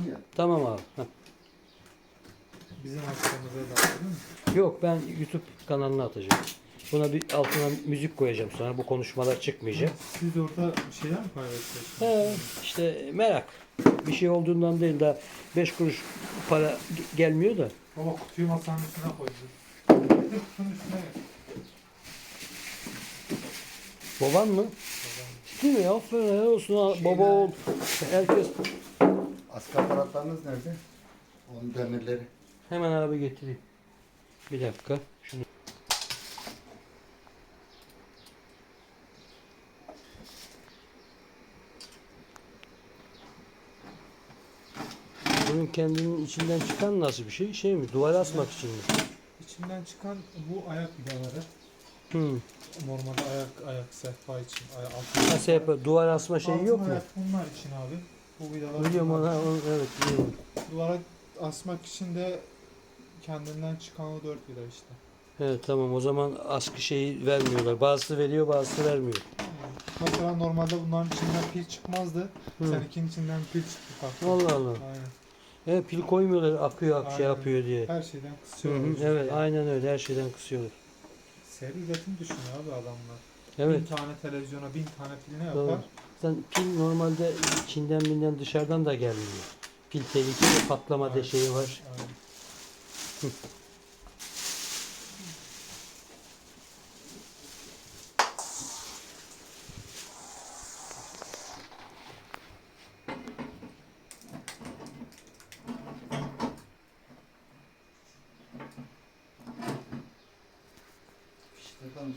attım ya. Tamam abi. Heh. Bizim hastamıza da mi? Yok ben YouTube kanalına atacağım. Buna bir altına müzik koyacağım sonra bu konuşmalar çıkmayacak. Siz orada şeyler mi paylaşıyorsunuz? He, işte merak. Bir şey olduğundan değil de 5 kuruş para ge- gelmiyor da. Baba kutuyu masanın üstüne koydu. Kutunun üstüne gel. Baban mı? Değil mi? Aferin helal olsun ha. Baba ol. Herkes Askı aparatlarınız nerede? Onun demirleri. hemen abi getireyim. Bir dakika. Şunu. Bunun kendinin içinden çıkan nasıl bir şey? Şey mi? Duvara asmak için mi? İçinden çıkan bu ayak vidaları. Hı. Normalde ayak ayak sehpa için. Ayak, Nasıl yapar? Duvar asma şeyi yok mu? Ayak bunlar için abi. Bu vidalar. Biliyorum ona, onu, evet biliyorum. Duvara asmak için de kendinden çıkan o dört vida işte. Evet tamam o zaman askı şeyi vermiyorlar. Bazısı veriyor bazısı vermiyor. Mesela normalde bunların içinden pil çıkmazdı. Hı. Seninkinin içinden pil çıktı farklı. Allah Allah. Aynen. Evet pil koymuyorlar akıyor ak şey Aynen. yapıyor diye. Her şeyden Hı kısıyorlar. hı, evet aynen öyle her şeyden kısıyorlar. Seri üretim düşünüyor abi adamlar. Evet. Bin tane televizyona bin tane pil ne Doğru. Zaten pil normalde Çin'den binden dışarıdan da gelmiyor. Pil tehlikeli patlama evet. deşeği var. Evet. Efendim.